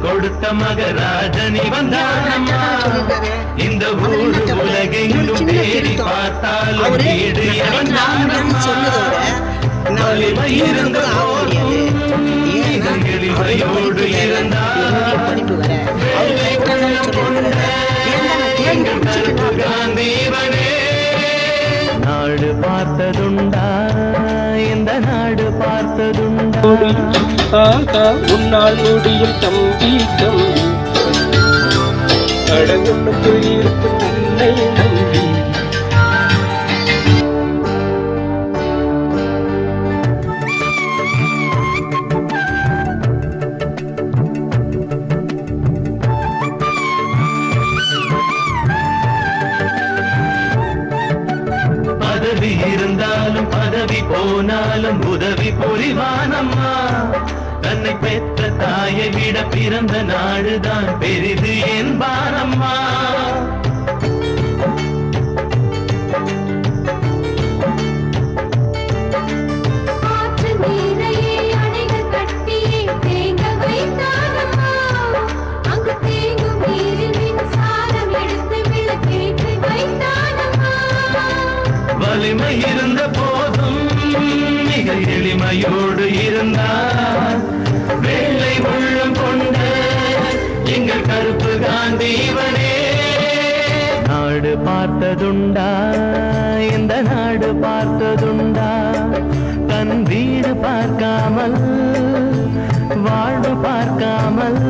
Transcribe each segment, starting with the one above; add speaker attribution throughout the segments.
Speaker 1: கொடுத்த மகராஜனி வந்தானம்மா இந்த ஊரு உலகெங்கும் தேடி பார்த்தாலும் வீடு
Speaker 2: நான்கு சொன்னதோட நான்
Speaker 1: வலிமை பார்த்ததுண்டா
Speaker 3: ஆகா உன்னால் முடியும் தம்பி தம்பி. கடவுளுக்குள் இருக்கும் உன்னை நம்பி
Speaker 1: பதவி இருந்தாலும் பதவி போனாலும் உதவி புரிவானம்மா. தன்னை பெற்ற தாயை விட பிறந்த நாடுதான் பெரிது என்பானம்மா. இருந்த போதும் மிக எளிமையோடு இருந்தார். வெள்ளை உள்ளம் கொண்ட எங்கள் கருப்பு காந்தி இவனே. நாடு பார்த்ததுண்டா இந்த நாடு பார்த்ததுண்டா. தன் வீடு பார்க்காமல் வாழ்வு பார்க்காமல்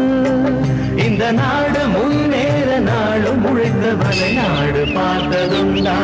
Speaker 1: இந்த நாடு முன்னேற நாடு முழைத்தவனை நாடு பார்த்ததுண்டா.